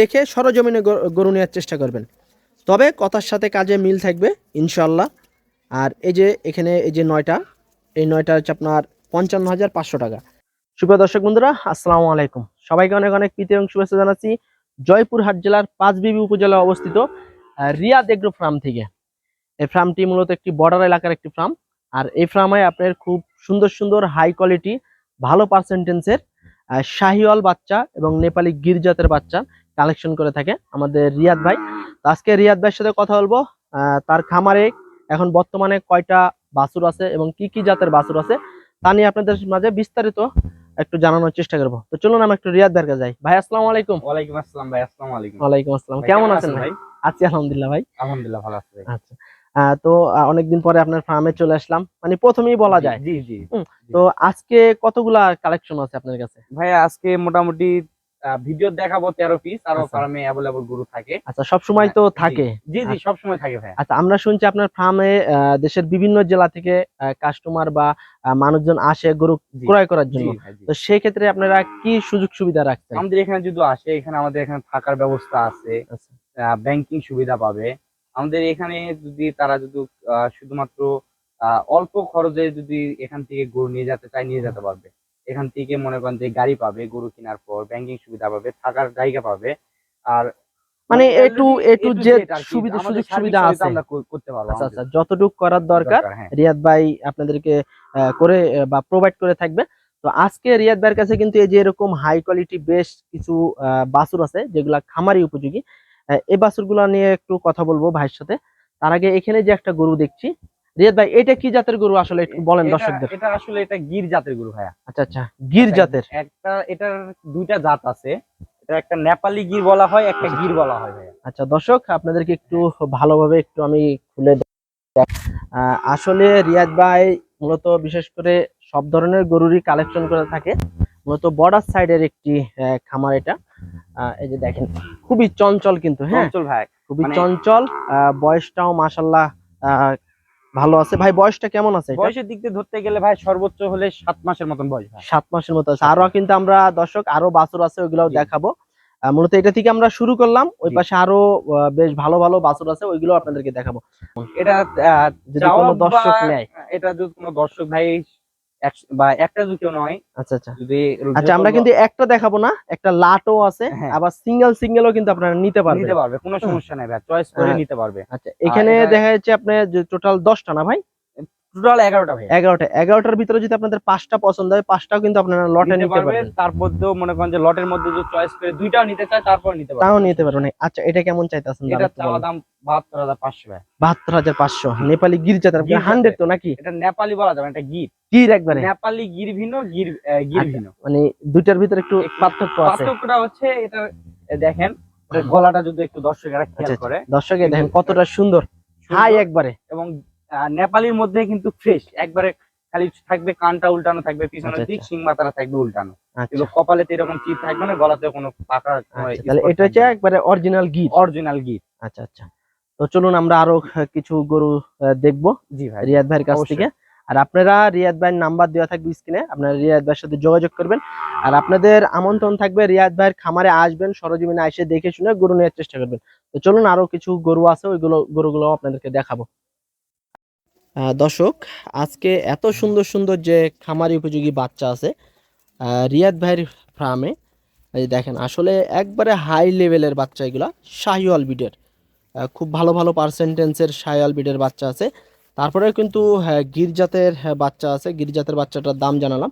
দেখে সরজমিনে গরু- নেওয়ার চেষ্টা করবেন। তবে কথার সাথে কাজে মিল থাকবে ইনশাল্লাহ আর এই যে এখানে এই যে নয়টা এই নয়টা হচ্ছে আপনার পঞ্চান্ন হাজার পাঁচশো টাকা। সুপ্রিয় দর্শক বন্ধুরা আসসালামু আলাইকুম। সবাইকে অনেক অনেক প্রীতি এবং শুভেচ্ছা জানাচ্ছি। জয়পুরহাট জেলার পাঁচবিবি উপজেলায় অবস্থিত আহ, রিয়াদ এগ্রো ফার্ম থেকে। এই ফার্মটি মূলত একটি বর্ডার এলাকার একটি ফার্ম। আর এই ফার্মে আপনার খুব সুন্দর সুন্দর হাই কোয়ালিটি ভালো পার্সেন্টেন্সের শাহিওয়াল বাচ্চা এবং নেপালি গির জাতের বাচ্চা। কালেকশন করে থাকে আমাদের রিয়াদ ভাই। আজকে রিয়াদ ভাইয়ের সাথে কথা বলব। তার খামারে এখন বর্তমানে কয়টা বাছুর আছে এবং কি কি জাতের বাছুর আছে তা নিয়ে আপনাদের মাঝে বিস্তারিত একটু জানানোর চেষ্টা করব। তো চলুন আমি একটু রিয়াদ ভাইয়ের কাছে যাই। ভাই আসসালামু আলাইকুম। ওয়ালাইকুম আসসালাম ভাই আসসালামু আলাইকুম। ওয়ালাইকুম আসসালাম। কেমন আছেন ভাই? আছি আলহামদুলিল্লাহ ভাই। আলহামদুলিল্লাহ ভালো আছি আচ্ছা। আহ, তো অনেকদিন পরে আপনার ফার্মে চলে আসলাম। মানে প্রথমেই বলা যায়। জি জি। তো আজকে কতগুলা কালেকশন আছে আপনার কাছে? ভাই আজকে মোটামুটি ভিডিও দেখাবো তেরো পিস আরও আচ্ছা। ফার্মে অ্যাভেলেবল গরু থাকে। আচ্ছা সব সময় তো থাকে। জি জি সব সময় থাকে ভাই আচ্ছা আমরা শুনছি আপনার ফার্মে দেশের বিভিন্ন জেলা থেকে কাস্টমার বা মানুষজন আসে গরু ক্রয় করার জন্য। তো সেই ক্ষেত্রে আপনারা কি সুযোগ সুবিধা রাখছেন? আমাদের এখানে যদি আসে এখানে আমাদের এখানে থাকার ব্যবস্থা আছে। আচ্ছা। ব্যাংকিং সুবিধা পাবে। আমাদের এখানে যদি তারা যদি শুধুমাত্র অল্প খরচে যদি এখান থেকে গরু নিয়ে যেতে চায় নিয়ে যেতে পারবে। এখান থেকে মনে করেন যে গাড়ি পাবে গরু কেনার পর ব্যাংকিং সুবিধা পাবে থাকার জায়গা পাবে। আর মানে এ টু এ টু কি, সুবিধা সুযোগ সুবিধা আছে। আমরা করতে পারব আচ্ছা আচ্ছা যতটুকু করার দরকার হ্যাঁ। রিয়াদ ভাই আপনাদেরকে করে বা প্রোভাইড করে থাকবে। তো আজকে রিয়াদ ভাইয়ের কাছে কিন্তু এই যে এরকম হাই কোয়ালিটি বেশ কিছু বাছুর আছে যেগুলা খামারি উপযোগী এই বাছুরগুলো নিয়ে একটু কথা বলব ভাইয়ের সাথে। তার আগে এখানে যে একটা গরু দেখছি রিয়াদ ভাই এটা কি জাতের গরু আসলে একটু বলেন দর্শকদের? এটা আসলে এটা গির জাতের গরু ভাইয়া। আচ্ছা আচ্ছা গির জাতের? একটা এটার দুইটা জাত আছে। এটা একটা নেপালি গির বলা হয় একটা গির বলা হয় ভাইয়া। আচ্ছা দর্শক আপনাদেরকে একটু ভালোভাবে একটু আমি খুলে আসলে রিয়াদ ভাই মূলত বিশেষ করে সব ধরনের গরুরই কালেকশন করে থাকে। মূলত বর্ডার সাইডের একটি খামার এটা। আহ, এই যে দেখেন খুবই চঞ্চল কিন্তু হ্যাঁ? চঞ্চল ভাই। খুবই মানে- চঞ্চল আহ, বয়সটাও মাসাল্লাহ ভালো আছে। ভাই বয়সটা কেমন আছে বয়সের দিক দিয়ে ধরতে গেলে ভাই সর্বোচ্চ হলে সাত মাসের মতন বয়স সাত মাসের মতো আছে। আরও কিন্তু আমরা দর্শক আরও বাছুর আছে ওইগুলাও দেখাবো। মূলত এটা থেকে আমরা শুরু করলাম। ওই পাশে আরও বেশ ভালো ভালো বাছুর আছে ওইগুলো আপনাদেরকে দেখাবো। এটা যদি কোনো দর্শক নেয়। এটা যদি কোনো দর্শক ভাই বা একটা দুটো নয়। আচ্ছা আচ্ছা। আচ্ছা আমরা কিন্তু একটা দেখাবো না একটা লাটও আছে হ্যাঁ। আবার সিঙ্গেল সিঙ্গেলও কিন্তু আপনারা নিতে পারবেন। নিতে পারবে কোনো সমস্যা নাই ভাই চয়েস করে হ্যাঁ। নিতে পারবে। আচ্ছা এখানে দেখা যাচ্ছে আপনার টোটাল দশটা না ভাই? টোটাল এগারোটা ভাই। এগারোটা এগারোটার ভিতরে যদি আপনাদের পাঁচটা পছন্দ হয় পাঁচটাও কিন্তু আপনারা লটে নিতে পারবেন তার মধ্যেও মনে করেন যে লটের মধ্যে যদি চয়েস করে দুইটাও নিতে চায় তারপর নিতে পারবে তাও নিতে পারবেন। আচ্ছা এটা কেমন চাইতেছেন এটা চাওয়া দাম বাহাত্তর হাজার পাঁচশো ভাই। বাহাত্তর হাজার পাঁচশো। নেপালি গির হান্ড্রেড জাতের। তো নাকি? এটা নেপালি বলা যাবে এটা গির। গির একবারে। নেপালি গির ভিন্ন গির গির আচ্ছা। ভিন্ন। মানে দুইটার ভিতরে একটু পার্থক্য আছে। পার্থক্যটা হচ্ছে এটা দেখেন গলাটা যদি একটু দর্শকেরা আচ্ছা খেয়াল আচ্ছা। করে। দর্শকে দেখেন কতটা সুন্দর হাই একবারে। এবং নেপালির মধ্যে কিন্তু ফ্রেশ একবারে খালি থাকবে কানটা উল্টানো থাকবে আচ্ছা, পিছনের দিক আচ্ছা। সিং মাথাটা থাকবে উল্টানো। আচ্ছা। কিন্তু কপালে তো এরকম চিপ থাকবে না গলাতে কোনো পাকা আচ্ছা, তাহলে এটা হচ্ছে একবারে অরিজিনাল গির অরিজিনাল গির আচ্ছা আচ্ছা। তো চলুন আমরা আরও কিছু গরু দেখব জি ভাই। রিয়াদ ভাইয়ের কাছ থেকে। আর আপনারা রিয়াদ ভাইয়ের নাম্বার দেওয়া থাকবে স্ক্রিনে আপনারা রিয়াদ ভাইয়ের সাথে যোগাযোগ করবেন। আর আপনাদের আমন্ত্রণ থাকবে রিয়াদ ভাইয়ের খামারে আসবেন সরজমিনে এসে দেখে শুনে গরু নেওয়ার চেষ্টা করবেন। তো চলুন আরও কিছু গরু আছে ওইগুলো গরুগুলো আপনাদেরকে দেখাবো। দর্শক আজকে এত সুন্দর সুন্দর যে খামারি উপযোগী বাচ্চা আছে রিয়াদ ভাইয়ের ফার্মে এই দেখেন আসলে একবারে হাই লেভেলের বাচ্চা এগুলা শাহিওয়াল বিডের খুব ভালো ভালো পার্সেন্টেন্সের শাহিওয়াল বিডের বাচ্চা আছে। তারপরে কিন্তু হ্যাঁ, গির হ্যাঁ, বাচ্চা আছে গির্জাতের বাচ্চাটার দাম জানালাম।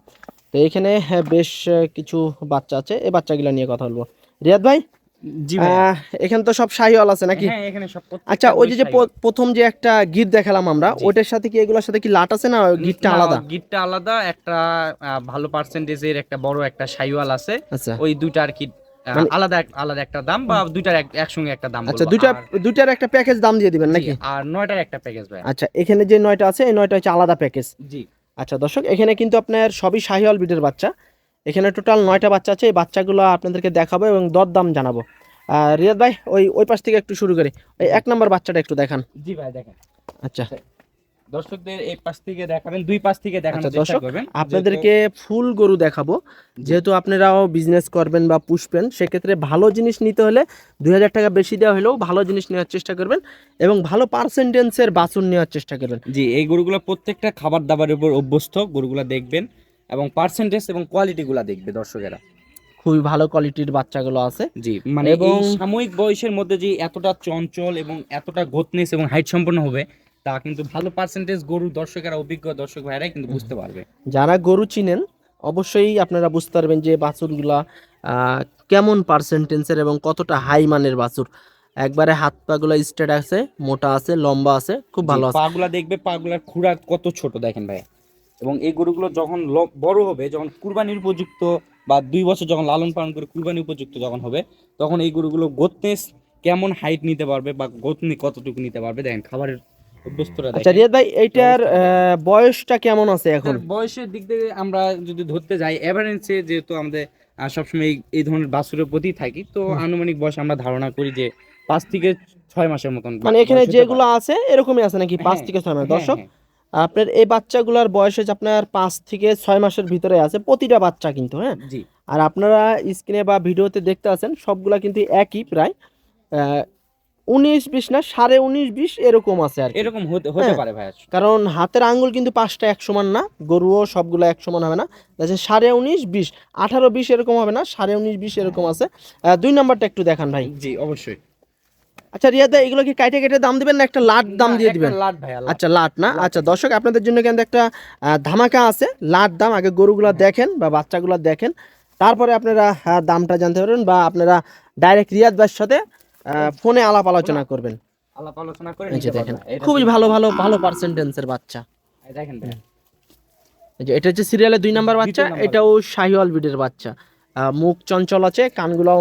তো এখানে হ্যাঁ, বেশ কিছু বাচ্চা আছে এই বাচ্চাগুলো নিয়ে কথা বলব। রিয়াদ ভাই? এখানে তো সব শাহিওয়াল আছে নাকি? হ্যাঁ আচ্ছা ওই যে প্রথম যে একটা গির দেখালাম আমরা জি। ওইটার সাথে কি এগুলোর সাথে কি লাট আছে না গিরটা না, আলাদা? গিটটা আলাদা একটা ভালো পার্সেন্টেজের একটা বড় একটা সাইওয়াল আছে। আচ্ছা। ওই দুইটা আর কি মানে- আলাদা আলাদা একটা দাম বা দুইটার একসঙ্গে একটা দাম আচ্ছা। দুইটা দুইটার একটা প্যাকেজ দাম দিয়ে দিবেন নাকি? আর নয়টার একটা প্যাকেজ ভাই আচ্ছা এখানে যে নয়টা আছে এই নয়টা হচ্ছে আলাদা প্যাকেজ জি। আচ্ছা দর্শক এখানে কিন্তু আপনার সবই শাহিওয়াল বিটের বাচ্চা। এখানে টোটাল নয়টা বাচ্চা আছে এই বাচ্চাগুলো আপনাদেরকে দেখাবো এবং দর দাম জানাব। আর রিয়াদ ভাই ওই ওই পাশ থেকে একটু শুরু করি। ওই এক নম্বর বাচ্চাটা একটু দেখান। জি ভাই দেখেন। আচ্ছা। দর্শকদের এই পাশ থেকে দেখাবেন দুই পাশ থেকে দেখানোর আচ্ছা, চেষ্টা করবেন। আপনাদেরকে ফুল গরু দেখাবো। যেহেতু আপনারাও বিজনেস করবেন বা পুষবেন সেক্ষেত্রে ভালো জিনিস নিতে হলে দুই হাজার টাকা বেশি দেওয়া হলেও ভালো জিনিস নেওয়ার চেষ্টা করবেন এবং ভালো পার্সেন্টেন্সের বাছুর নেওয়ার চেষ্টা করবেন। জি এই গরুগুলো প্রত্যেকটা খাবার দাবারের উপর অভ্যস্ত গরুগুলো দেখবেন। এবং পার্সেন্টেজ এবং কোয়ালিটিগুলো দেখবে দর্শকেরা। খুবই ভালো কোয়ালিটির বাচ্চাগুলো আছে। জি মানে এবং- সাময়িক বয়সের মধ্যে যে এতটা চঞ্চল এবং এতটা গোতনেস এবং হাইট সম্পন্ন হবে তা কিন্তু ভালো পার্সেন্টেজ গরু দর্শকেরা অভিজ্ঞ দর্শক ভাইরাই কিন্তু বুঝতে পারবে। যারা গরু চিনেন অবশ্যই আপনারা বুঝতে পারবেন যে বাছুরগুলা আহ, কেমন পার্সেন্টেন্সের এবং কতটা হাই মানের বাছুর। একবারে হাত পাগুলো স্ট্রেট আছে মোটা আছে লম্বা আছে খুব ভালো আছে। পাগুলা দেখবে পাগুলার খুঁড়া কত ছোট দেখেন ভাই এবং এই গরুগুলো যখন বড় হবে যখন কুরবানির উপযুক্ত বা দুই বছর যখন লালন পালন করে কুরবানি উপযুক্ত যখন হবে তখন এই গরুগুলো গোতনেস কেমন হাইট নিতে পারবে বা গোতনি কতটুকু নিতে পারবে? দেখেন খাবারের আচ্ছা রিয়াদ ভাই এইটার বয়সটা কেমন আছে এখন? বয়সের দিক থেকে আমরা যদি ধরতে যাই এভারেন্সে যেহেতু আমাদের সবসময় এই- ধরনের বাছুরের প্রতি থাকি তো আনুমানিক বয়স আমরা ধারণা করি যে পাঁচ থেকে ছয় মাসের মতন মানে এখানে যেগুলো আছে এরকমই আছে নাকি পাঁচ হ্যাঁ, থেকে ছয় মাস? হ্যাঁ, দর্শক হ্যাঁ। আপনার এই বাচ্চাগুলোর বয়স হচ্ছে আপনার পাঁচ থেকে ছয় মাসের ভিতরে আছে প্রতিটা বাচ্চা কিন্তু হ্যাঁ? জি। আর আপনারা স্ক্রিনে বা ভিডিওতে দেখতে আছেন সবগুলা কিন্তু একই প্রায় উনিশ বিশ না সাড়ে উনিশ বিশ এরকম আছে আর। এরকম হতে হতে হ্যাঁ। পারে ভাইয়া। কারণ হাতের আঙ্গুল কিন্তু পাঁচটা এক সমান না গরুও সবগুলো এক সমান হবে না। দেখছেন সাড়ে উনিশ বিশ আঠারো বিশ এরকম হবে না সাড়ে উনিশ বিশ এরকম আছে। দুই নাম্বারটা একটু দেখান ভাই। জি অবশ্যই। আচ্ছা রিয়াদ এগুলো কি কাইটে কেটে দাম দিবেন না একটা লাট দাম দিয়ে দিবেন। আচ্ছা লাট না? আচ্ছা দর্শক আপনাদের জন্য কিন্তু একটা ধামাকা আছে। লাট দাম আগে গরুগুলো দেখেন বা বাচ্চাগুলো দেখেন। তারপরে আপনারা দামটা জানতে পারবেন বা আপনারা ডাইরেক্ট রিয়াদ ভাইয়ের সাথে ফোনে আলাপ আলোচনা করবেন। আলাপ আলোচনা করে দেখেন। খুবই ভালো ভালো ভালো পার্সেন্টেন্সের বাচ্চা। এই দেখেন এই যে এটা হচ্ছে সিরিয়ালের দুই নাম্বার বাচ্চা। এটাও শাহিওয়াল বিডের বাচ্চা। মুখ চঞ্চল আছে কানগুলাও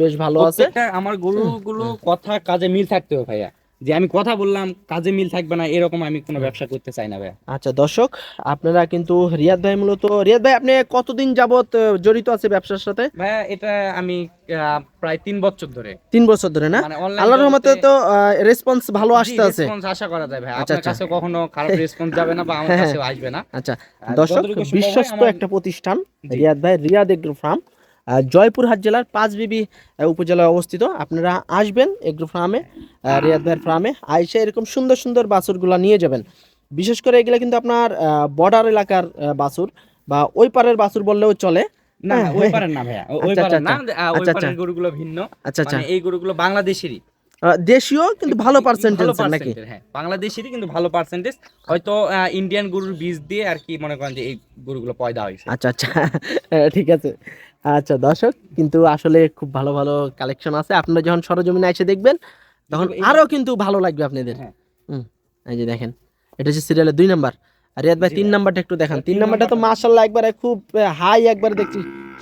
বেশ ভালো আছে। আমার গরুগুলো কথা কাজে মিল থাকতে হবে ভাইয়া। যে আমি কথা বললাম কাজে মিল থাকবে না এরকম আমি কোনো ব্যবসা করতে চাই না ভাই আচ্ছা দর্শক আপনারা কিন্তু রিয়াদ ভাই মূলত রিয়াদ ভাই আপনি কতদিন যাবত জড়িত আছে ব্যবসার সাথে? ভাইয়া এটা আমি প্রায় তিন বছর ধরে। তিন বছর ধরে না? মানে আল্লাহর রহমতে তো রেসপন্স ভালো আসতে আছে। response আশা করা যায় ভাই আচ্ছা, আপনার আচ্ছা। কাছে কখনো খারাপ রেসপন্স যাবে না বা আমার হ্যাঁ, কাছেও আসবে না। আচ্ছা দর্শক বিশ্বস্ত একটা প্রতিষ্ঠান রিয়াদ ভাই রিয়াদ এগ্রো ফার্ম। জয়পুরহাট জেলার পাঁচবিবি উপজেলায় অবস্থিত। আপনারা আসবেন এগ্রো ফার্মে রিয়াদ ভাইয়ের ফার্মে আইসে এরকম সুন্দর সুন্দর বাছুরগুলো নিয়ে যাবেন। বিশেষ করে এগুলো কিন্তু আপনার বর্ডার এলাকার বাছুর বা ওই পারের বাছুর বললেও চলে। না হ্যাঁ, ওই হ্যাঁ। না ভাইয়া ওই আচ্ছা, না আচ্ছা, ওই আচ্ছা, পারের। গরুগুলো ভিন্ন। আচ্ছা আচ্ছা। মানে এই গরুগুলো বাংলাদেশেরই। দেশীয় কিন্তু ভালো ভালো পার্সেন্টেজ নাকি? হ্যাঁ বাংলাদেশেরই কিন্তু ভালো পার্সেন্টেজ হয়তো ইন্ডিয়ান গরুর বীজ দিয়ে আর কি মনে করেন যে এই গরুগুলো পয়দা হয়েছে। আচ্ছা আচ্ছা। ঠিক আছে। আচ্ছা দর্শক কিন্তু আসলে খুব ভালো ভালো কালেকশন আছে। আপনারা যখন সরজমিনে এসে দেখবেন তখন এই- আরও কিন্তু ভালো লাগবে আপনাদের। হ্যাঁ। হুম এই যে দেখেন এটা হচ্ছে সিরিয়ালের দুই নাম্বার আর রিয়াদ ভাই তিন নাম্বারটা একটু দেখান। তিন নাম্বারটা তো মাশাল্লাহ একবারে খুব হাই একবারে দেখছি।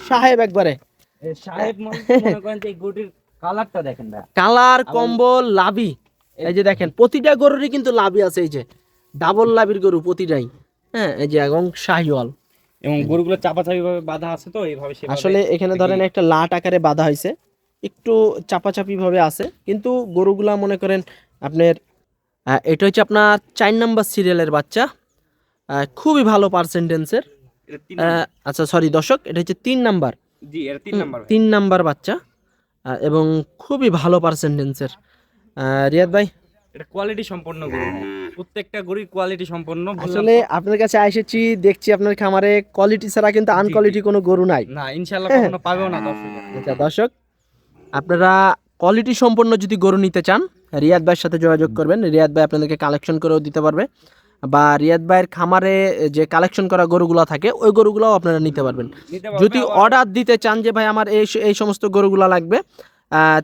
সাহেব একবারে। সাহেব মনে করেন যে এই কালারটা দেখেন কালার কম্বল লাভি। এই যে দেখেন প্রতিটা গরুরই কিন্তু লাভি আছে এই যে। ডাবল লাভির গরু প্রতিটাই। হ্যাঁ এই যে এবং শাহিওয়াল। এবং গরুগুলো চাপাচাপি ভাবে বাঁধা আছে তো এইভাবে আসলে এখানে ধরেন একটা লাট আকারে বাঁধা হয়েছে একটু চাপাচাপি ভাবে আছে কিন্তু গরুগুলা মনে করেন আপনার এটা হচ্ছে আপনার চার নাম্বার সিরিয়ালের বাচ্চা খুবই ভালো পার্সেন্টেন্সের আচ্ছা সরি দর্শক এটা হচ্ছে তিন নাম্বার। জি এটা তিন নাম্বার। তিন নাম্বার বাচ্চা এবং খুবই ভালো পার্সেন্টেন্সের রিয়াদ ভাই? এটা কোয়ালিটি সম্পন্ন গরু। ভাই। প্রত্যেকটা গরুই কোয়ালিটি সম্পন্ন আসলে আপনার কাছে এসেছি দেখছি আপনার খামারে কোয়ালিটি ছাড়া কিন্তু জি। আনকোয়ালিটি কোনো গরু নাই। না ইনশাআল্লাহ। কখনো পাবেও না দর্শক। আচ্ছা দর্শক আপনারা কোয়ালিটি সম্পন্ন যদি গরু নিতে চান রিয়াদ ভাইয়ের সাথে যোগাযোগ করবেন। রিয়াদ ভাই আপনাদেরকে কালেকশন করেও দিতে পারবে। বা রিয়াদ ভাইয়ের খামারে যে কালেকশন করা গরুগুলো থাকে ওই গরুগুলোও আপনারা নিতে পারবেন। যদি অর্ডার দিতে চান যে ভাই আমার এই এই সমস্ত গরুগুলো লাগবে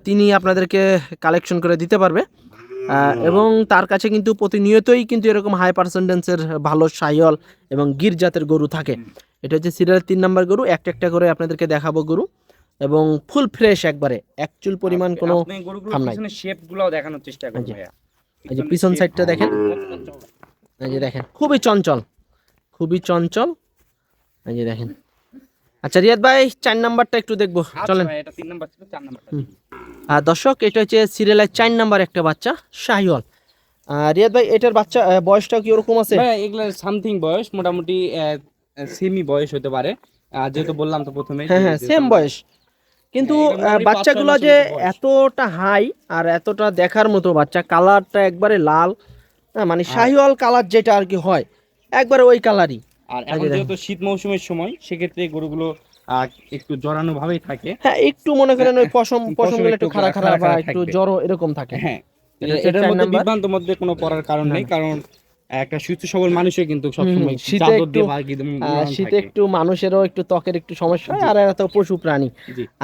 তিনি আপনাদেরকে কালেকশন করে দিতে পারবে। এবং তার কাছে কিন্তু প্রতিনিয়তই কিন্তু এরকম হাই পার্সেন্টেন্সের ভালো সাইল এবং গির জাতের গরু থাকে। এটা হচ্ছে সিরিয়াল তিন নাম্বার গরু একটা একটা করে আপনাদেরকে দেখাবো গরু। এবং ফুল ফ্রেশ একবারে অ্যাকচুয়াল পরিমাণ কোনো খাম নাই। পিছনে দেখানোর চেষ্টা করুন ভাইয়া। এই যে পিছন সাইডটা দেখেন। এই যে দেখেন খুবই চঞ্চল খুবই চঞ্চল। এই যে দেখেন আচ্ছা রিয়াদ ভাই চার নাম্বারটা একটু দেখব। আচ্ছা চলেন। আর দর্শক এটা হচ্ছে সিরিয়ালের চার নাম্বার একটা বাচ্চা শাহিওয়াল। রিয়াদ ভাই এটার বাচ্চা বয়সটা কি ওরকম আছে? এগুলা সামথিং বয়স মোটামুটি সেমি বয়স হতে পারে। যেহেতু বললাম তো প্রথমে হ্যাঁ হ্যাঁ সেম বয়স। কিন্তু হ্যাঁ, বাচ্চাগুলো যে এতটা হাই আর এতটা দেখার মতো বাচ্চা কালারটা একবারে লাল। হ্যাঁ, মানে শাহিওয়াল কালার যেটা আর কি হয় একবারে ওই কালারই আর এখন যেহেতু শীত মৌসুমের সময় সেক্ষেত্রে গরুগুলো একটু জড়ানো ভাবেই থাকে। হ্যাঁ একটু মনে করেন ওই পশম পশম পশমগুলো একটু খাড়া খাড়া বা একটু জড়ো এরকম থাকে। হ্যাঁ এটার মধ্যে বিভ্রান্ত মধ্যে কোনো পড়ার কারণ নেই কারণ একটা সুস্থ সবল মানুষের কিন্তু সবসময় শীতে একটু, শীতে মানুষেরও একটু ত্বকের একটু সমস্যা হয় আর এরা তো পশু প্রাণী।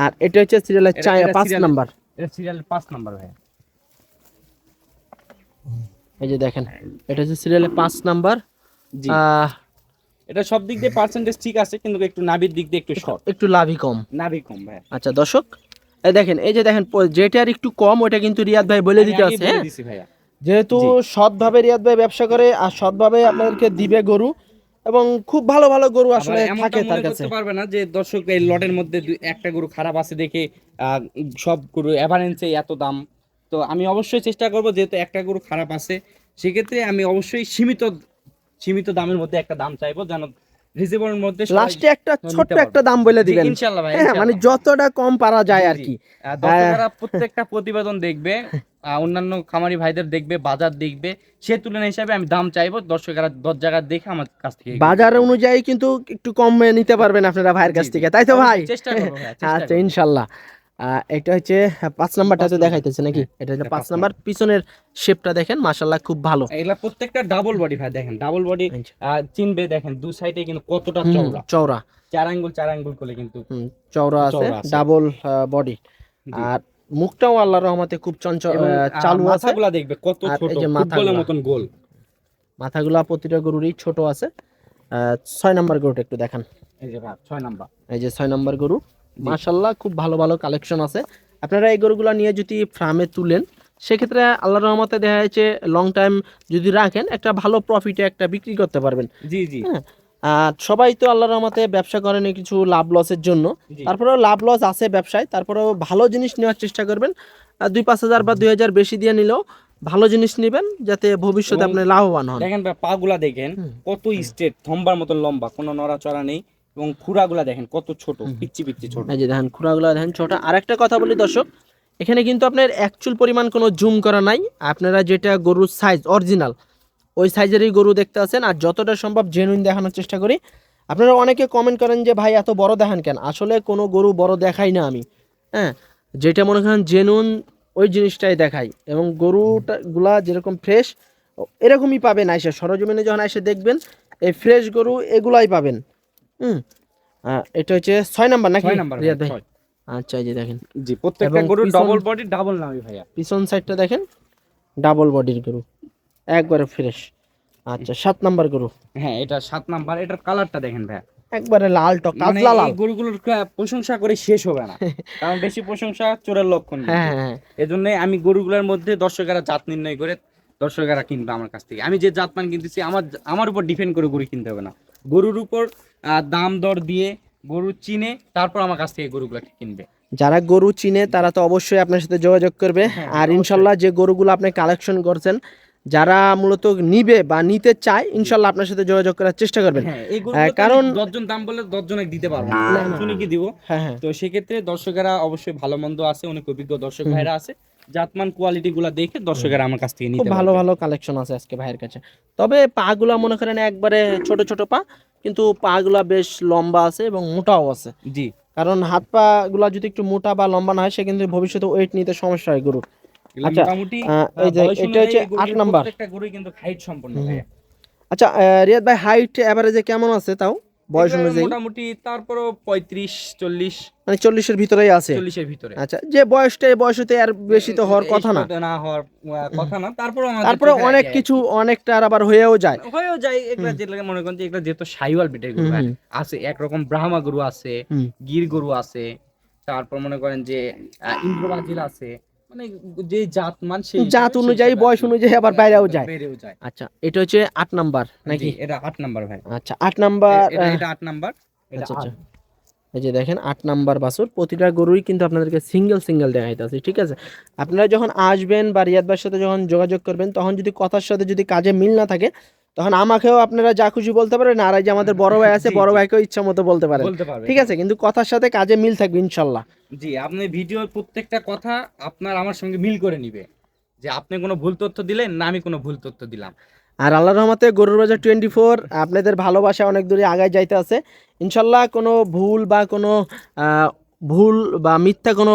আর এটা হচ্ছে সিরিয়ালের চার পাঁচ নাম্বার। এটা সিরিয়াল পাঁচ নাম্বার ভাই এই যে দেখেন এটা হচ্ছে সিরিয়ালের পাঁচ নাম্বার। আহ, এটা সব দিক দিয়ে পার্সেন্টেজ ঠিক আছে কিন্তু একটু নাভির দিক দিয়ে একটু শর্ট একটু লাভই কম। নাভি কম ভাই। আচ্ছা দর্শক দেখেন এই যে দেখেন প- যেটার একটু কম ওটা কিন্তু রিয়াদ ভাই বলে দিতে আছে হ্যাঁ? দিছি ভাইয়া। যেহেতু। সৎভাবে রিয়াদ ভাই ব্যবসা করে আর সৎভাবে আপনাদেরকে দিবে গরু এবং খুব ভালো ভালো গরু আসলে থাকে তার কাছে। পারবে না যে দর্শক এই লটের মধ্যে দুই- একটা গরু খারাপ আছে দেখে আহ, সব গরু এভারেন্সে এত দাম। তো আমি অবশ্যই চেষ্টা করব যেহেতু একটা গরু খারাপ আছে সেক্ষেত্রে আমি অবশ্যই সীমিত সীমিত দামের মধ্যে একটা দাম চাইব যেন রিজনেবলের মধ্যে লাস্টে একটা ছোট্ট একটা দাম বলে দিবেন। ইনশাল্লাহ ভাই হ্যাঁ মানে যতটা কম পারা যায় আর কি। দর্শকেরা প্রত্যেকটা প্রতিবেদন দেখবে অন্যান্য খামারি ভাইদের দেখবে বাজার দেখবে সে তুলনা হিসাবে আমি দাম চাইব দর্শকেরা দশ জায়গা দেখে আমার কাছ থেকে বাজার অনুযায়ী কিন্তু একটু কমে নিতে পারবেন আপনারা ভাইয়ের কাছ। থেকে। তাই তো ভাই? চেষ্টা করব আচ্ছা করব। এটা হচ্ছে হ্যাঁ, পাঁচ নাম্বারটা তো দেখাইতেছে নাকি? হ্যাঁ, এটা হচ্ছে পাঁচ নাম্বার। পিছনের শেপটা দেখেন মাশাল্লাহ খুব ভালো। এগুলা প্রত্যেকটা ডাবল বডি ভাই দেখেন ডাবল বডি আচ্ছা। চিনবে দেখেন দু সাইডে কিন্তু কতটা চওড়া। চওড়া। চার আঙ্গুল চার আঙ্গুল করে কিন্তু চওড়া আছে ডাবল বডি আর মুখটাও আল্লাহর রহমতে খুব চঞ্চল চালু আছে। মাথাগুলা দেখবে কত ছোট এই যে ফুটবলের মতন গোল। মাথাগুলা প্রতিটা গরুরই ছোট আছে। আহ, ছয় নাম্বার গরুটা একটু দেখান। এই যে ছয় নাম্বার। এই যে ছয় নাম্বার গরু। মাশাল্লাহ খুব ভালো ভালো কালেকশন আছে। আপনারা এই গরুগুলো নিয়ে যদি ফার্মে তুলেন সেক্ষেত্রে আল্লাহর রহমতে দেখা যাচ্ছে লং টাইম যদি রাখেন একটা ভালো প্রফিটে একটা বিক্রি করতে পারবেন। জি জি। হ্যাঁ? আর সবাই তো আল্লাহর রহমতে ব্যবসা করেন কিছু লাভ লসের জন্য। তারপরেও লাভ লস আছে ব্যবসায় তারপরেও ভালো জিনিস নেওয়ার চেষ্টা করবেন। আর দুই পাঁচ হাজার বা দুই হাজার বেশি দিয়ে নিলেও ভালো জিনিস নেবেন যাতে ভবিষ্যতে আপনি লাভবান হন। দেখেন পাগুলা দেখেন কত স্টেট থম্বার মতন লম্বা কোনো নড়াচড়া নেই। এবং খুরাগুলা দেখেন কত ছোট পিচ্ছি পিচ্ছি ছোট। এই যে দেখেন খুঁড়াগুলো দেখেন ছোট। আর একটা কথা বলি দর্শক এখানে কিন্তু আপনার অ্যাকচুয়াল পরিমাণ কোনো জুম করা নাই। আপনারা যেটা গরুর সাইজ অরিজিনাল ওই সাইজেরই গরু দেখতে আছেন। আর যতটা সম্ভব জেনুইন দেখানোর চেষ্টা করি। আপনারা অনেকে কমেন্ট করেন যে ভাই এত বড় দেখান কেন? আসলে কোনো গরু বড় দেখাই না আমি। হ্যাঁ যেটা মনে করেন জেনুইন ওই জিনিসটাই দেখাই। এবং গরুটা গুলা যেরকম ফ্রেশ এরকমই পাবেন আইসে। সরজমিনে যখন এসে দেখবেন এই ফ্রেশ গরু এগুলাই পাবেন। হুম। এটা হচ্ছে ছয় নাম্বার নাকি? রিয়াদ ভাই আচ্ছা এই যে দেখেন। জি প্রত্যেকটা পিছন- ডবল বডি ডাবল নামি ভাইয়া। পিছন সাইডটা দেখেন ডাবল বডির গরু। একবারে ফ্রেশ আচ্ছা সাত নাম্বার গরু। হ্যাঁ এটা সাত নাম্বার। এটার কালারটা দেখেন ভাইয়া। একবারে লাল টক মানে লাল। গরুগুলোর প্রশংসা করে শেষ হবে না। কারণ বেশি প্রশংসা চোরের লক্ষণ হ্যাঁ হ্যাঁ হ্যাঁ। এজন্য আমি গরুগুলোর মধ্যে দর্শকেরা জাত নির্ণয় করে দর্শকেরা কিনবে আমার কাছ থেকে। আমি যে জাত মান কিনতেছি আমার আমার উপর ডিপেন্ড করে গরু কিনতে হবে না। গরুর উপর দাম দর দিয়ে গরু চিনে তারপর আমার কাছ থেকে গরুগুলো কিনবে। যারা গরু চিনে তারা তো অবশ্যই আপনার সাথে যোগাযোগ করবে। হ্যাঁ, আর ইনশাল্লাহ যে গরুগুলো আপনি কালেকশন করছেন যারা মূলত নিবে বা নিতে চায় ইনশাল্লাহ আপনার সাথে যোগাযোগ করার চেষ্টা করবেন। হ্যাঁ কারণ- দশজন দাম বলে দশজনে দিতে পারব। শুনে কি দিব? হ্যাঁ হ্যাঁ। তো সেক্ষেত্রে দর্শকেরা অবশ্যই ভালো মন্দ আছে অনেক অভিজ্ঞ দর্শক ভাইরা আছে। জাতমান কোয়ালিটি গুলা দেখে দর্শকেরা আমার কাছ থেকে নিতে ভালো ভালো কালেকশন আছে আজকে ভাইয়ের কাছে। তবে পাগুলা মনে করেন একবারে ছোট ছোট পা কিন্তু পাগুলা বেশ লম্বা আছে এবং মোটাও আছে। জি। কারণ হাত পা গুলা যদি একটু মোটা বা লম্বা না হয় সে কিন্তু ভবিষ্যতে ওয়েট নিতে সমস্যা হয় গরুর। আচ্ছা, এই যে এটা হচ্ছে আট নাম্বার। প্রত্যেকটা গরুই কিন্তু হাইট সম্পন্ন আচ্ছা রিয়াদ ভাই হাইট এভারেজে কেমন আছে তাও? বয়স অনুযায়ী? মোটামুটি তারপরও পঁয়ত্রিশ চল্লিশ। মানে চল্লিশের ভিতরেই আছে? চল্লিশের ভিতরে। আচ্ছা যে বয়সটা এই বয়সতে আর বেশি তো হওয়ার কথা না। না হওয়ার কথা না। তারপরে তারপরে অনেক কিছু অনেকটা আর আবার হয়েও যায়। হয়েও যায় এগুলা যেগুলো মনে করেন যে এগুলা যেহেতু সাইওয়াল বিটের গরু হুম, আছে একরকম ব্রাহ্মা গরু আছে গির গরু আছে তারপর মনে করেন যে ইন্দ্রবাজিল আছে মানে যে জাত মান সেই জাত অনুযায়ী, বয়স অনুযায়ী আবার বাইরেও যায়। বেড়েও যায়। আচ্ছা এটা হচ্ছে আট নাম্বার নাকি? এটা আট নাম্বার ভাই। আচ্ছা আট নাম্বার এটা- আট নাম্বার আচ্ছা, আচ্ছা। এই যে দেখেন আট নাম্বার বাছুর প্রতিটা গরুই কিন্তু আপনাদেরকে সিঙ্গেল সিঙ্গেল দেখাইতেছে ঠিক আছে? আপনারা যখন আসবেন বা রিয়াদবার সাথে যখন যোগাযোগ করবেন তখন যদি কথার সাথে যদি কাজে মিল না থাকে তখন আমাকেও আপনারা যা খুশি বলতে পারেন আর এই যে আমাদের বড় ভাই আছে বড় ভাইকেও ইচ্ছা মতো বলতে পারেন। ঠিক আছে? কিন্তু কথার সাথে কাজে মিল থাকবে ইনশাল্লাহ। জি আপনি ভিডিওর প্রত্যেকটা কথা আপনার আমার সঙ্গে মিল করে নিবে। যে আপনি কোনো ভুল তথ্য দিলেন না আমি কোনো ভুল তথ্য দিলাম। আর আল্লাহ রহমতে গরুর বাজার টোয়েন্টি ফোর আপনাদের ভালোবাসা অনেক দূরে আগায় যাইতে আছে। ইনশাল্লাহ কোনো ভুল বা কোনো ভুল বা মিথ্যা কোনো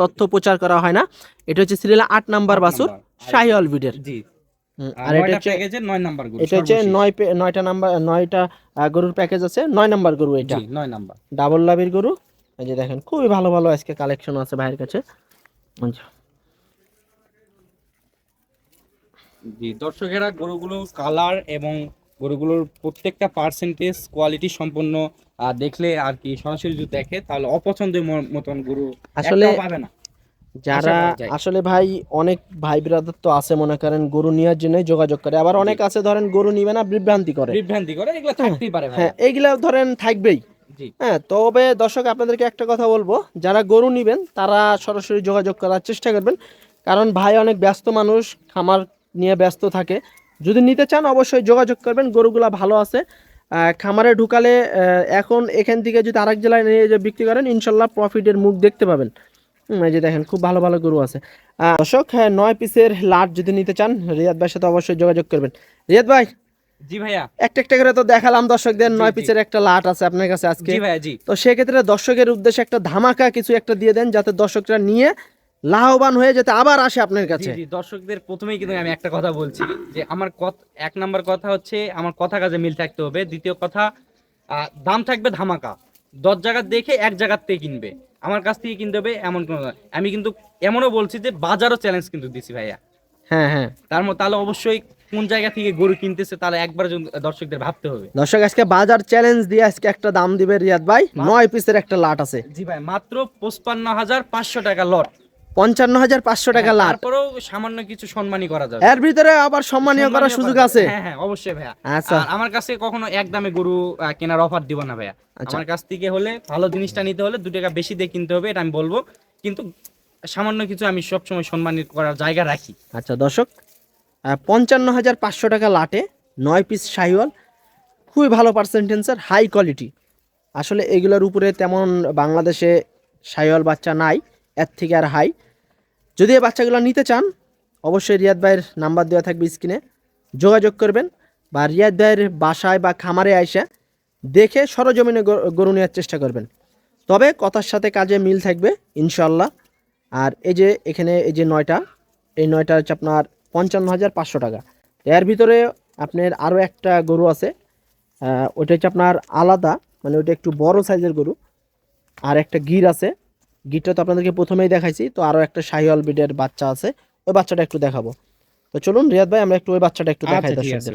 তথ্য প্রচার করা হয় না। এটা হচ্ছে সিরিয়াল আট নাম্বার বাসুর। শাহিওয়াল বিডের জি। আর এটা হচ্ছে প্যাকেজের নয় নাম্বার গরু এটা হচ্ছে সর্বশেষ। নয় পে- নয়টা নাম্বার নয়টা আহ, গরুর প্যাকেজ আছে নয় নাম্বার গরু এটা। জি নয় নাম্বার। ডাবল লাভের গরু। এই যে দেখেন খুবই ভালো ভালো আজকে কালেকশন আছে ভাইয়ের কাছে। আচ্ছা, জি দর্শকেরা গরুগুলোর কালার এবং গরুগুলোর প্রত্যেকটা পার্সেন্টেজ কোয়ালিটি সম্পন্ন দেখলে আর কি সরাসরি যদি দেখে তাহলে অপছন্দের মতন গরু আসলে পাবে না। যারা আসলে ভাই অনেক ভাই ব্রাদার তো আছে মনে করেন গরু নেওয়ার জন্যই যোগাযোগ করে। আবার অনেক আছে ধরেন গরু নিবে না বিভ্রান্তি করে। বিভ্রান্তি করে এগুলো থাকতেই পারে হ্যাঁ এইগুলা ধরেন থাকবেই। হ্যাঁ তবে দর্শক আপনাদেরকে একটা কথা বলব যারা গরু নিবেন তারা সরাসরি যোগাযোগ করার চেষ্টা করবেন। কারণ ভাই অনেক ব্যস্ত মানুষ খামার নিয়ে ব্যস্ত থাকে। যদি নিতে চান অবশ্যই যোগাযোগ করবেন গরুগুলা ভালো আছে। খামারে ঢুকালে এখন এখান থেকে যদি আরেক জেলায় নিয়ে যে বিক্রি করেন ইনশাল্লাহ প্রফিটের মুখ দেখতে পাবেন। এই যে দেখেন খুব ভালো ভালো গরু আছে। দর্শক হ্যাঁ নয় পিসের লাট যদি নিতে চান রিয়াদ ভাইয়ের সাথে অবশ্যই যোগাযোগ করবেন। রিয়াদ ভাই জি ভাইয়া। একটা একটা করে তো দেখালাম দর্শকদের নয়। পিসের একটা লাট আছে আপনার কাছে আজকে। জি ভাইয়া জি। তো সেক্ষেত্রে দর্শকের উদ্দেশ্যে একটা ধামাকা কিছু একটা দিয়ে দেন যাতে দর্শকরা নিয়ে লাভবান হয়ে যাতে আবার আসে আপনার কাছে। জি দর্শকদের প্রথমেই কিন্তু আমি একটা কথা বলছি যে আমার কত এক নাম্বার কথা হচ্ছে আমার কথা কাজে মিল থাকতে হবে। দ্বিতীয় কথা দাম থাকবে ধামাকা। দশ জায়গা দেখে এক জায়গার থেকে কিনবে। আমার কাছ থেকে কিনতে হবে এমন কোনো না। আমি কিন্তু এমনও বলছি যে বাজারও চ্যালেঞ্জ কিন্তু দিছি ভাইয়া। হ্যাঁ হ্যাঁ। তার মধ্যে তাহলে অবশ্যই কোন জায়গা থেকে গরু কিনতেছে তাহলে একবার দর্শকদের ভাবতে হবে। দর্শক আজকে বাজার চ্যালেঞ্জ দিয়ে আজকে একটা দাম দিবে রিয়াদ ভাই। নয় পিসের একটা লাট আছে। জি ভাই মাত্র পঁচপান্ন হাজার পাঁচশো টাকা লট পঞ্চান্ন হাজার পাঁচশো টাকা লাট। তারপরেও সামান্য কিছু সম্মানই করা যাবে। এর ভিতরে আবার সম্মানীয় করার সুযোগ আছে? হ্যাঁ হ্যাঁ অবশ্যই ভাইয়া। আচ্ছা। আমার কাছে কখনো এক দামে গরু কেনার অফার দিব না ভাইয়া। আচ্ছা। আমার কাছ থেকে হলে ভালো জিনিসটা নিতে হলে দু টাকা বেশি দিয়ে কিনতে হবে এটা আমি বলব। কিন্তু সামান্য কিছু আমি সবসময় সম্মানিত করার জায়গা রাখি। আচ্ছা দর্শক পঞ্চান্ন হাজার পাঁচশো টাকা লাটে নয় পিস শাহিওয়াল খুবই ভালো পার্সেন্টেন্সের হাই কোয়ালিটি আসলে এগুলোর উপরে তেমন বাংলাদেশে শাহিওয়াল বাচ্চা নাই এর থেকে আর হাই যদি এই বাচ্চাগুলো নিতে চান, অবশ্যই রিয়াদ ভাইয়ের নাম্বার দেওয়া থাকবে স্ক্রিনে। যোগাযোগ করবেন বা রিয়াদ ভাইয়ের বাসায় বা খামারে আইসা দেখে সরজমিনে গরু- নেওয়ার চেষ্টা করবেন। তবে কথার সাথে কাজে মিল থাকবে ইনশাল্লাহ আর এই যে এখানে এই যে নয়টা, এই নয়টা হচ্ছে আপনার পঞ্চান্ন হাজার পাঁচশো টাকা। এর ভিতরে আপনার আরও একটা গরু আছে ওইটা হচ্ছে আপনার আলাদা মানে ওইটা একটু বড় সাইজের গরু। আর একটা গির আছে গিরটা তো আপনাদেরকে প্রথমেই দেখাইছি তো আরও একটা শাহিওয়াল বিডের বাচ্চা আছে ওই বাচ্চাটা একটু দেখাবো। তো চলুন রিয়াদ ভাই আমরা একটু ওই বাচ্চাটা একটু দেখাই আচ্ছা, দর্শকদের।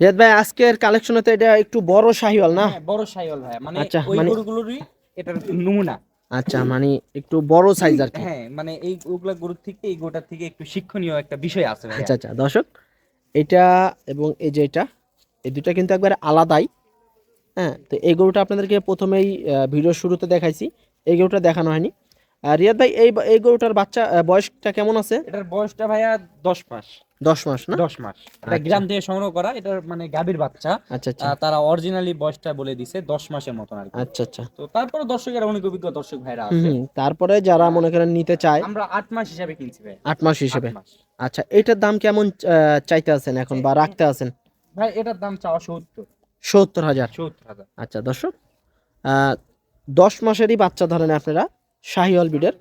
রিয়াদ ভাই আজকের কালেকশনে তো এটা একটু বড় শাহিওয়াল না? হ্যাঁ, বড় সাইওয়াল ভাইয়া মানে আচ্ছা, মানে- গরুগুলোরই এটার নমুনা। আচ্ছা মানে একটু বড় সাইজ আর কি। হ্যাঁ মানে এই ওগুলা গরুর থেকে এই গোটার থেকে একটু শিক্ষণীয় একটা বিষয় আছে আচ্ছা আচ্ছা দর্শক এটা এবং এই যে এটা এই দুটা কিন্তু একবার আলাদাই। হ্যাঁ তো এই গরুটা আপনাদেরকে প্রথমেই ভিডিও শুরুতে দেখাইছি। এই গরুটা দেখানো হয়নি। আর রিয়াদ ভাই এই এই গরুটার বাচ্চা বয়সটা কেমন আছে? এটার বয়সটা ভাইয়া দশ মাস। দশ মাস না? দশ মাস। এটা আচ্ছা। গ্রাম থেকে সংগ্রহ করা এটার মানে গাভীর বাচ্চা। আচ্ছা আচ্ছা। তারা অরিজিনালি বয়সটা বলে দিছে দশ মাসের মতন আর আচ্ছা আচ্ছা। তো তারপরে দর্শকের অনেক অভিজ্ঞ দর্শক ভাইরা আছে। তারপরে যারা মনে করেন নিতে চায় আমরা আট মাস হিসাবে কিনছি ভাই আট মাস হিসেবে। আচ্ছা এটার দাম কেমন চাইতে আছেন এখন বা রাখতে আছেন? ভাই এটার দাম চাওয়া সত্তর। সত্তর হাজার। সত্তর হাজার। আচ্ছা দর্শক আহ, দশ মাসেরই বাচ্চা ধরেন আপনারা শাহিওয়াল বিডের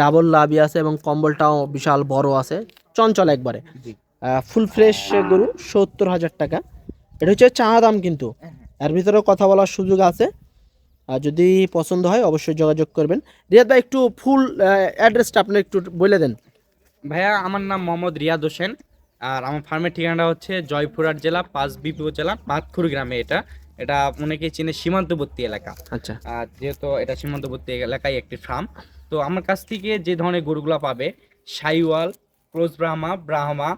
ডাবল লাভি আছে এবং কম্বলটাও বিশাল বড় আছে চঞ্চল একবারে। ফুল ফ্রেশ গরু সত্তর হাজার টাকা। এটা হচ্ছে চা দাম কিন্তু। এর ভিতরেও কথা বলার সুযোগ আছে। আর যদি পছন্দ হয় অবশ্যই যোগাযোগ করবেন। রিয়াদ ভাই একটু ফুল অ্যাড্রেসটা আপনি একটু বলে দেন। ভাইয়া আমার নাম মোহাম্মদ রিয়াদ হোসেন। আর আমার ফার্মের ঠিকানাটা হচ্ছে জয়পুরহাট জেলা পাঁচ বিপি জেলা পাতখুর গ্রামে এটা। এটা অনেকেই চিনে সীমান্তবর্তী এলাকা। আচ্ছা। যেহেতু এটা সীমান্তবর্তী এলাকায় একটি ফার্ম তো আমার কাছ থেকে যে ধরনের গরুগুলো পাবে সাইওয়াল ক্রোজ ব্রাহ্মা ব্রাহ্মা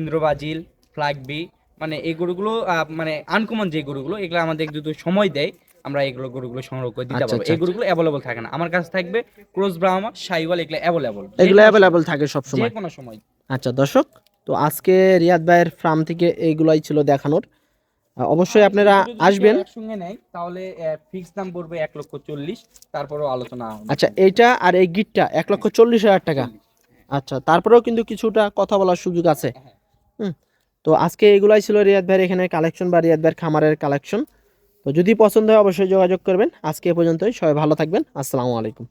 ইন্দ্রবাজিল ফ্লাগবি মানে এই গরুগুলো মানে আনকমন যে গরুগুলো এগুলো আমাদের যদি সময় দেয় আমরা এগুলো গরুগুলো সংগ্রহ করে দিতে আচ্ছা, পারব। আচ্ছা, এই গরুগুলো অ্যাভেলেবল থাকে না। আমার কাছে থাকবে ক্রোস ব্রাহ্মা শাইওয়াল এগুলো অ্যাভেলেবল এগুলো অ্যাভেলেবল থাকে সব সময়। যে কোনো সময়। আচ্ছা দর্শক তো আজকে রিয়াদ ভাইয়ের ফার্ম থেকে এইগুলাই ছিল দেখানোর। অবশ্যই আপনারা আসবেন। একসঙ্গে নেয় তাহলে ফিক্স দাম পড়বে এক লক্ষ চল্লিশ তারপরেও আলোচনা আচ্ছা এইটা আর এই গিটটা এক লক্ষ চল্লিশ হাজার টাকা। আচ্ছা তারপরেও কিন্তু কিছুটা কথা বলার সুযোগ আছে। হ্যাঁ। হুম তো আজকে এগুলাই ছিল রিয়াদ ভাইয়ের এখানে কালেকশন বা রিয়াদ ভাইয়ের খামারের কালেকশন তো যদি পছন্দ হয় অবশ্যই যোগাযোগ করবেন। আজকে এ পর্যন্তই। সবাই ভালো থাকবেন। আসসালামু আলাইকুম।